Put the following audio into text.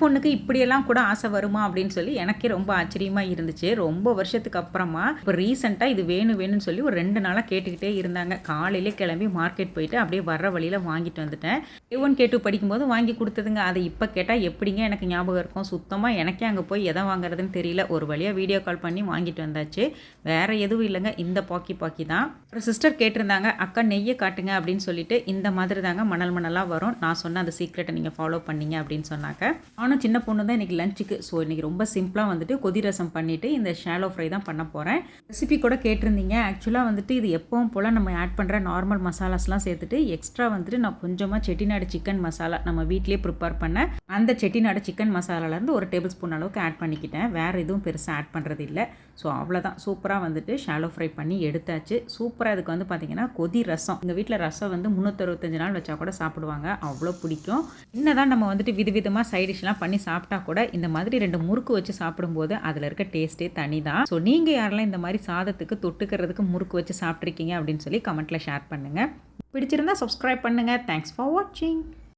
பொண்ணுக்கு இப்படியெல்லாம் கூட ஆசை வருமா அப்படின்னு சொல்லி எனக்கே ரொம்ப ஆச்சரியமாக இருந்துச்சு. ரொம்ப வருஷத்துக்கு அப்புறமா இப்போ ரீசெண்டாக இது வேணும் வேணும்னு சொல்லி ஒரு ரெண்டு நாளாக கேட்டுக்கிட்டே இருந்தாங்க. காலையிலே கிளம்பி மார்க்கெட் போயிட்டு அப்படியே வர்ற வழியில் வாங்கிட்டு வந்துட்டேன். ஏ ஒன் கேட்டு படிக்கும்போது வாங்கி கொடுத்ததுங்க. அதை இப்போ கேட்டால் எப்படிங்க எனக்கு ஞாபகம் இருக்கும்? சுத்தமாக எனக்கே அங்கே போய் எதை வாங்குறதுன்னு தெரியல. ஒரு வழியாக வீடியோ கால் பண்ணி வாங்கிட்டு வந்தாச்சு. வேற எதுவும் இல்லைங்க. இந்த பாக்கி பாக்கி தான். ஒரு சிஸ்டர் கேட்டிருந்தாங்க அக்கா நெய்யை காட்டுங்க அப்படின்னு சொல்லிட்டு இந்த மாதிரி தாங்க மணல் மணலாக வரும். நான் சொன்ன அந்த சீக்ரெட்டை நீங்கள் ஃபாலோ பண்ணீங்க அப்படின்னு சொன்னாக்க ஆனால் சின்ன பொண்ணு தான் இன்றைக்கி லஞ்சுக்கு ஸோ இன்றைக்கி ரொம்ப சிம்பிளாக வந்துட்டு கொதி ரசம் பண்ணிவிட்டு இந்த ஷாலோ ஃப்ரை தான் பண்ண போகிறேன் ரெசிபி கூட கேட்டிருந்தீங்க. ஆக்சுவலாக வந்துட்டு இது எப்பவும் போல் நம்ம ஆட் பண்ணுற நார்மல் மசாலாஸ்லாம் சேர்த்துட்டு எக்ஸ்ட்ரா வந்துட்டு நான் கொஞ்சமாக செட்டிநாடு சிக்கன் மசாலா நம்ம வீட்லேயே ப்ரிப்பேர் பண்ண அந்த செட்டிநாடு சிக்கன் மசாலாலேருந்து ஒரு டேபிள் ஸ்பூன் அளவுக்கு ஆட் பண்ணிக்கிட்டேன். வேறு எதுவும் பெருசாக ஆட் பண்ணுறது இல்லை ஸோ அவ்வளோதான் சூப்பராக வந்துட்டு ஷாலோ ஃப்ரை பண்ணி எடுத்தாச்சு. சூப்பராக இதுக்கு வந்து பார்த்திங்கன்னா கொதி ரசம். எங்கள் வீட்டில் ரசம் வந்து முந்நூற்றறுபத்தஞ்சு நாள் வச்சா கூட சாப்பிடுவாங்க. அவ்வளோ பிடிக்கும். என்னதான் நம்ம வந்துட்டு விதவிதமாக சைடிஷ்லாம் டிஷ்லாம் பண்ணி சாப்பிட்டா கூட இந்த மாதிரி ரெண்டு முறுக்கு வச்சு சாப்பிடும்போது அதில் இருக்க டேஸ்ட்டே தனி தான் ஸோ நீங்கள் யாரெல்லாம் இந்த மாதிரி சாதத்துக்கு தொட்டுக்கிறதுக்கு முறுக்கு வச்சு சாப்பிட்ருக்கீங்க அப்படின்னு சொல்லி கமெண்ட்டில் ஷேர் பண்ணுங்கள் பிடிச்சிருந்தா சப்ஸ்கிரைப் பண்ணுங்கள் தேங்க்ஸ் ஃபார் வாட்சிங்